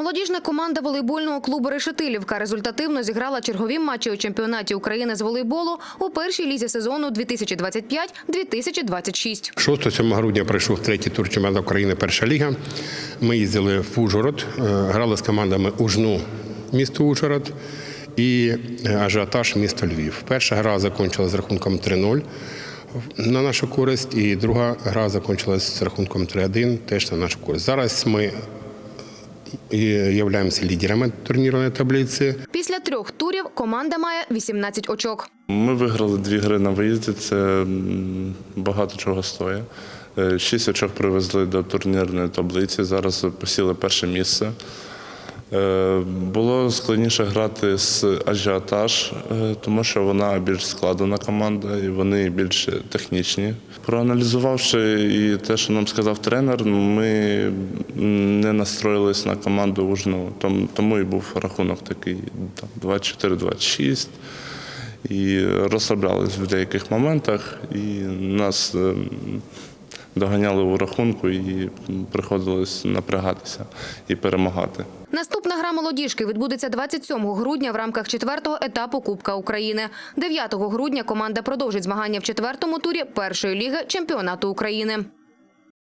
Молодіжна команда волейбольного клубу Решетилівка результативно зіграла чергові матчі у чемпіонаті України з волейболу у першій лізі сезону 2025-2026. 6-7 грудня пройшов третій тур чемпіонату України Перша ліга. Ми їздили в Ужгород, е, грали з командами Ужну, місто Ужгород і е, ажіотаж місто Львів. Перша гра закінчилася з рахунком 3-0 на нашу користь, і друга гра закінчилась з рахунком 3-1 теж на нашу користь. Зараз ми являємося лідерами турнірної таблиці. Після трьох турів команда має 18 очок. Ми виграли дві гри на виїзді, це багато чого стоїть. Е, Шість очок привезли до турнірної таблиці, зараз посіли перше місце. Е, Було складніше грати з ажіотаж, е, тому що вона більш складена команда і вони більш технічні. Проаналізувавши і те, що нам сказав тренер, ми не настроїлись на команду Ужну, тому і був рахунок такий 24-26 і розслаблялись в деяких моментах, і нас ем, доганяли у рахунку і приходилось напрягатися і перемагати. Наступна гра молодіжки відбудеться 27 грудня в рамках четвертого етапу Кубка України. 9 грудня команда продовжить змагання в четвертому турі першої ліги чемпіонату України.